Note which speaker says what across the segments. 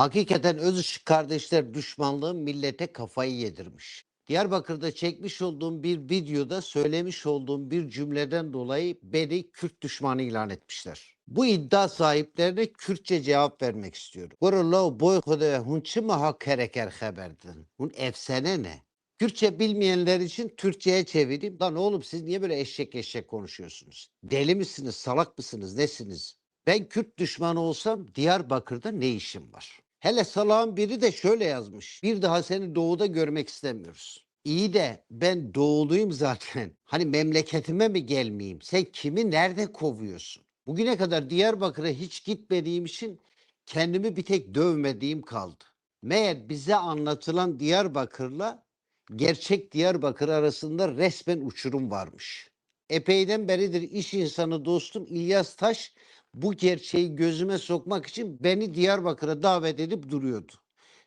Speaker 1: Hakikaten Özışık kardeşler düşmanlığı millete kafayı yedirmiş. Diyarbakır'da çekmiş olduğum bir videoda söylemiş olduğum bir cümleden dolayı beni Kürt düşmanı ilan etmişler. Bu iddia sahiplerine Kürtçe cevap vermek istiyorum. Gurullahu boykoda ve hunçı mı hak kereker haberdin? Hun efsane ne? Kürtçe bilmeyenler için Türkçe'ye çevireyim. Lan oğlum siz niye böyle eşek eşek konuşuyorsunuz? Deli misiniz, salak mısınız, nesiniz? Ben Kürt düşmanı olsam Diyarbakır'da ne işim var? Hele salağın biri de şöyle yazmış. Bir daha seni doğuda görmek istemiyoruz. İyi de ben doğuluyum zaten. Hani memleketime mi gelmeyeyim? Sen kimi nerede kovuyorsun? Bugüne kadar Diyarbakır'a hiç gitmediğim için kendimi bir tek dövmediğim kaldı. Meğer bize anlatılan Diyarbakır'la gerçek Diyarbakır arasında resmen uçurum varmış. Epeyden beridir iş insanı dostum İlyas Taş bu gerçeği gözüme sokmak için beni Diyarbakır'a davet edip duruyordu.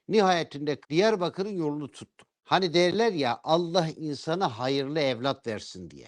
Speaker 1: Nihayetinde Diyarbakır'ın yolunu tuttum. Hani derler ya Allah insana hayırlı evlat versin diye.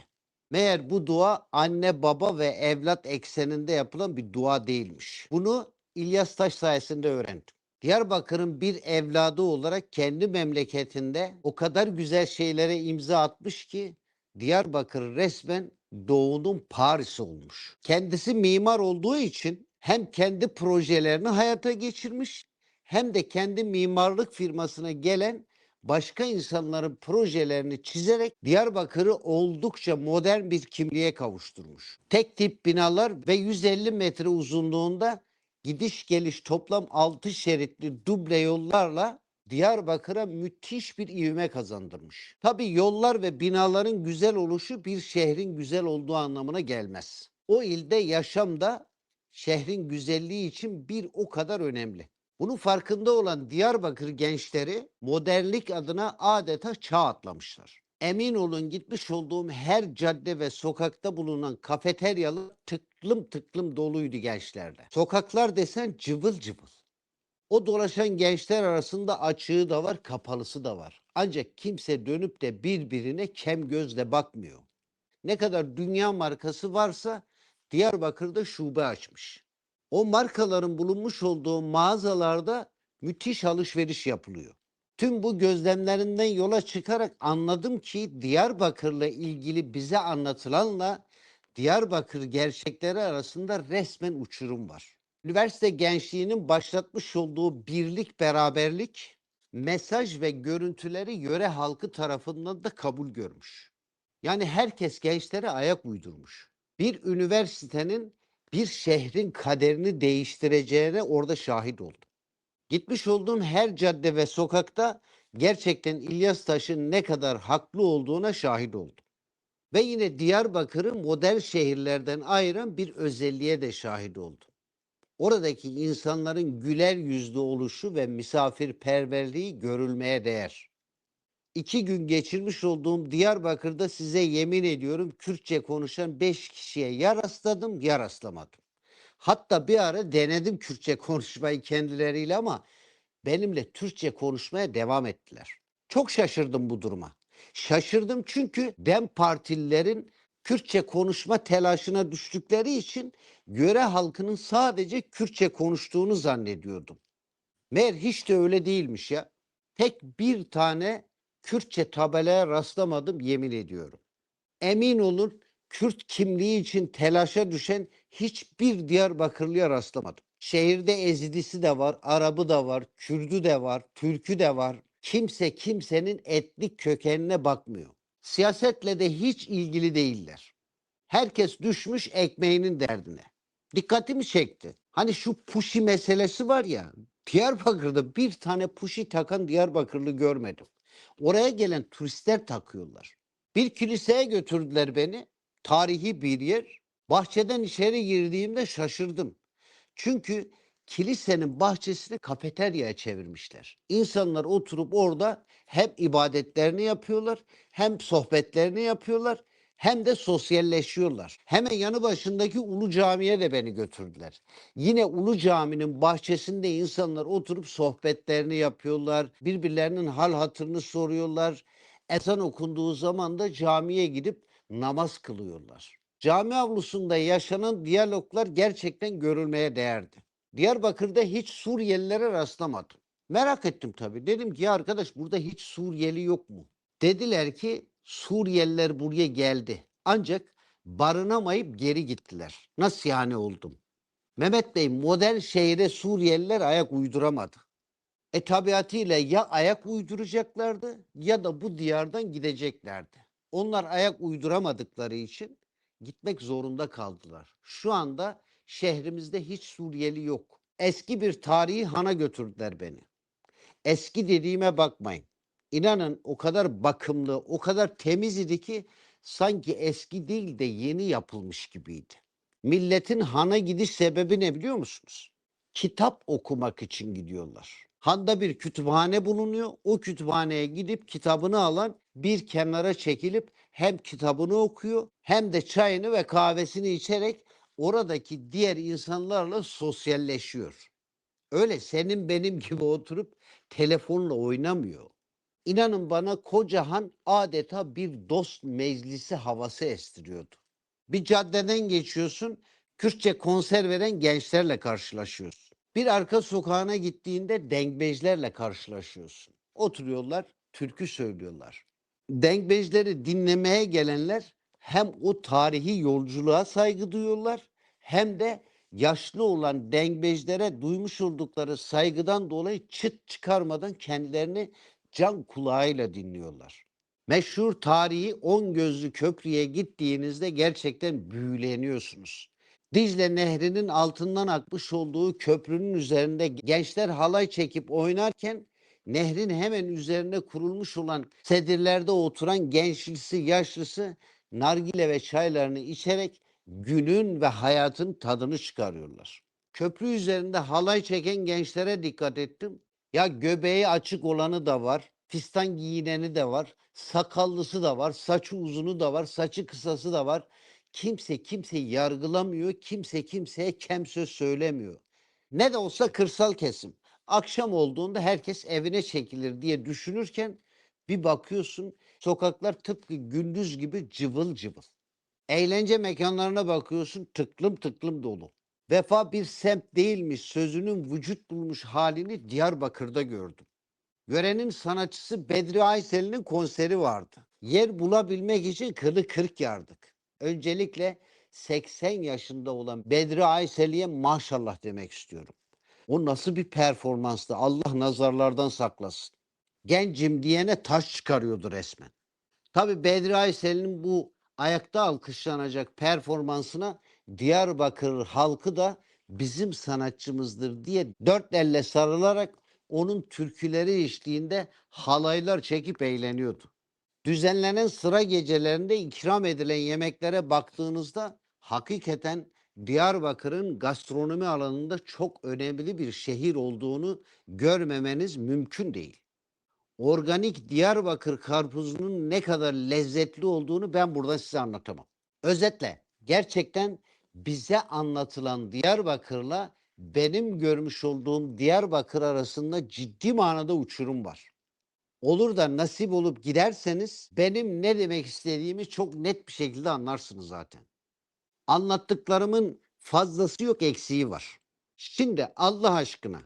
Speaker 1: Meğer bu dua anne baba ve evlat ekseninde yapılan bir dua değilmiş. Bunu İlyas Taş sayesinde öğrendim. Diyarbakır'ın bir evladı olarak kendi memleketinde o kadar güzel şeylere imza atmış ki Diyarbakır resmen Doğu'nun Paris'i olmuş. Kendisi mimar olduğu için hem kendi projelerini hayata geçirmiş hem de kendi mimarlık firmasına gelen başka insanların projelerini çizerek Diyarbakır'ı oldukça modern bir kimliğe kavuşturmuş. Tek tip binalar ve 150 metre uzunluğunda gidiş geliş toplam 6 şeritli duble yollarla Diyarbakır'a müthiş bir ivme kazandırmış. Tabii yollar ve binaların güzel oluşu bir şehrin güzel olduğu anlamına gelmez. O ilde yaşam da şehrin güzelliği için bir o kadar önemli. Bunun farkında olan Diyarbakır gençleri modernlik adına adeta çağ atlamışlar. Emin olun gitmiş olduğum her cadde ve sokakta bulunan kafeteryalar tıklım tıklım doluydu gençlerle. Sokaklar desen cıvıl cıvıl. O dolaşan gençler arasında açığı da var, kapalısı da var. Ancak kimse dönüp de birbirine kem gözle bakmıyor. Ne kadar dünya markası varsa Diyarbakır'da şube açmış. O markaların bulunmuş olduğu mağazalarda müthiş alışveriş yapılıyor. Tüm bu gözlemlerinden yola çıkarak anladım ki Diyarbakır'la ilgili bize anlatılanla Diyarbakır gerçekleri arasında resmen uçurum var. Üniversite gençliğinin başlatmış olduğu birlik, beraberlik, mesaj ve görüntüleri yöre halkı tarafından da kabul görmüş. Yani herkes gençlere ayak uydurmuş. Bir üniversitenin bir şehrin kaderini değiştireceğine orada şahit oldum. Gitmiş olduğum her cadde ve sokakta gerçekten İlyas Taş'ın ne kadar haklı olduğuna şahit oldum. Ve yine Diyarbakır'ı model şehirlerden ayıran bir özelliğe de şahit oldum. Oradaki insanların güler yüzlü oluşu ve misafirperverliği görülmeye değer. İki gün geçirmiş olduğum Diyarbakır'da size yemin ediyorum Kürtçe konuşan beş kişiye ya rastladım ya rastlamadım. Hatta bir ara denedim Kürtçe konuşmayı kendileriyle ama benimle Türkçe konuşmaya devam ettiler. Çok şaşırdım bu duruma. Şaşırdım çünkü DEM partililerin Kürtçe konuşma telaşına düştükleri için yöre halkının sadece Kürtçe konuştuğunu zannediyordum. Meğer hiç de öyle değilmiş ya. Tek bir tane Kürtçe tabelaya rastlamadım yemin ediyorum. Emin olun Kürt kimliği için telaşa düşen hiçbir Diyarbakırlıya rastlamadım. Şehirde Ezidisi de var, Arabı da var, Kürdü de var, Türkü de var. Kimse kimsenin etnik kökenine bakmıyor. Siyasetle de hiç ilgili değiller. Herkes düşmüş ekmeğinin derdine. Dikkatimi çekti. Hani şu puşi meselesi var ya. Diyarbakır'da bir tane puşi takan Diyarbakırlı görmedim. Oraya gelen turistler takıyorlar. Bir kiliseye götürdüler beni. Tarihi bir yer. Bahçeden içeri girdiğimde şaşırdım. Çünkü kilisenin bahçesini kafeteryaya çevirmişler. İnsanlar oturup orada hem ibadetlerini yapıyorlar, hem sohbetlerini yapıyorlar, hem de sosyalleşiyorlar. Hemen yanı başındaki Ulu Cami'ye de beni götürdüler. Yine Ulu Cami'nin bahçesinde insanlar oturup sohbetlerini yapıyorlar, birbirlerinin hal hatırını soruyorlar. Ezan okunduğu zaman da camiye gidip namaz kılıyorlar. Cami avlusunda yaşanan diyaloglar gerçekten görülmeye değerdi. Diyarbakır'da hiç Suriyelilere rastlamadım. Merak ettim tabii. Dedim ki ya arkadaş burada hiç Suriyeli yok mu? Dediler ki Suriyeliler buraya geldi. Ancak barınamayıp geri gittiler. Nasıl yani oldum? Mehmet Bey modern şehre Suriyeliler ayak uyduramadı. E tabiatıyla ya ayak uyduracaklardı ya da bu diyardan gideceklerdi. Onlar ayak uyduramadıkları için gitmek zorunda kaldılar. Şu anda şehrimizde hiç Suriyeli yok. Eski bir tarihi hana götürdüler beni. Eski dediğime bakmayın. İnanın o kadar bakımlı, o kadar temiz idi ki sanki eski değil de yeni yapılmış gibiydi. Milletin hana gidiş sebebi ne biliyor musunuz? Kitap okumak için gidiyorlar. Handa bir kütüphane bulunuyor. O kütüphaneye gidip kitabını alan bir kenara çekilip hem kitabını okuyor hem de çayını ve kahvesini içerek oradaki diğer insanlarla sosyalleşiyor. Öyle senin benim gibi oturup telefonla oynamıyor. İnanın bana Kocahan adeta bir dost meclisi havası estiriyordu. Bir caddeden geçiyorsun, Kürtçe konser veren gençlerle karşılaşıyorsun. Bir arka sokağına gittiğinde dengbejlerle karşılaşıyorsun. Oturuyorlar, türkü söylüyorlar. Dengbejleri dinlemeye gelenler hem o tarihi yolculuğa saygı duyuyorlar hem de yaşlı olan dengbejlere duymuş oldukları saygıdan dolayı çıt çıkarmadan kendilerini can kulağıyla dinliyorlar. Meşhur tarihi On Gözlü Köprü'ye gittiğinizde gerçekten büyüleniyorsunuz. Dicle Nehri'nin altından akmış olduğu köprünün üzerinde gençler halay çekip oynarken nehrin hemen üzerine kurulmuş olan sedirlerde oturan gençlisi, yaşlısı nargile ve çaylarını içerek günün ve hayatın tadını çıkarıyorlar. Köprü üzerinde halay çeken gençlere dikkat ettim. Ya göbeği açık olanı da var, fistan giyineni de var, sakallısı da var, saçı uzunu da var, saçı kısası da var. Kimse kimseyi yargılamıyor, kimse kimseye kem söz söylemiyor. Ne de olsa kırsal kesim. Akşam olduğunda herkes evine çekilir diye düşünürken bir bakıyorsun sokaklar tıpkı gündüz gibi cıvıl cıvıl. Eğlence mekanlarına bakıyorsun tıklım tıklım dolu. Vefa bir semt değilmiş sözünün vücut bulmuş halini Diyarbakır'da gördüm. Yörenin sanatçısı Bedri Aysel'in konseri vardı. Yer bulabilmek için kılı kırk yardık. Öncelikle 80 yaşında olan Bedri Aysel'e maşallah demek istiyorum. O nasıl bir performanstı Allah nazarlardan saklasın. Gencim diyene taş çıkarıyordu resmen. Tabii Bedri Aysel'in bu ayakta alkışlanacak performansına Diyarbakır halkı da bizim sanatçımızdır diye dört elle sarılarak onun türküleri eşliğinde halaylar çekip eğleniyordu. Düzenlenen sıra gecelerinde ikram edilen yemeklere baktığınızda hakikaten Diyarbakır'ın gastronomi alanında çok önemli bir şehir olduğunu görmemeniz mümkün değil. Organik Diyarbakır karpuzunun ne kadar lezzetli olduğunu ben burada size anlatamam. Özetle gerçekten bize anlatılan Diyarbakır'la benim görmüş olduğum Diyarbakır arasında ciddi manada uçurum var. Olur da nasip olup giderseniz benim ne demek istediğimi çok net bir şekilde anlarsınız zaten. Anlattıklarımın fazlası yok eksiği var. Şimdi Allah aşkına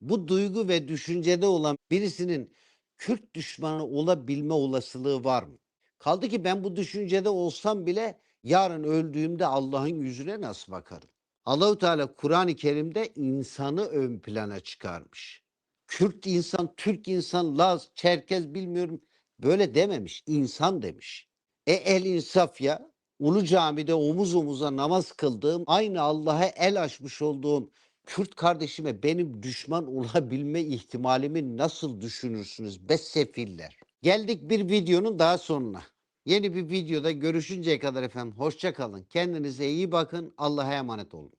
Speaker 1: bu duygu ve düşüncede olan birisinin Kürt düşmanı olabilme olasılığı var mı? Kaldı ki ben bu düşüncede olsam bile yarın öldüğümde Allah'ın yüzüne nasıl bakarım? Allahu Teala Kur'an-ı Kerim'de insanı ön plana çıkarmış. Kürt insan, Türk insan, Laz, Çerkez bilmiyorum böyle dememiş. insan demiş. E el insaf ya. Ulu Cami'de omuz omuza namaz kıldığım, aynı Allah'a el açmış olduğum Kürt kardeşime benim düşman olabilme ihtimalimi nasıl düşünürsünüz be sefiller? Geldik bir videonun daha sonuna. Yeni bir videoda görüşünceye kadar efendim hoşça kalın. Kendinize iyi bakın. Allah'a emanet olun.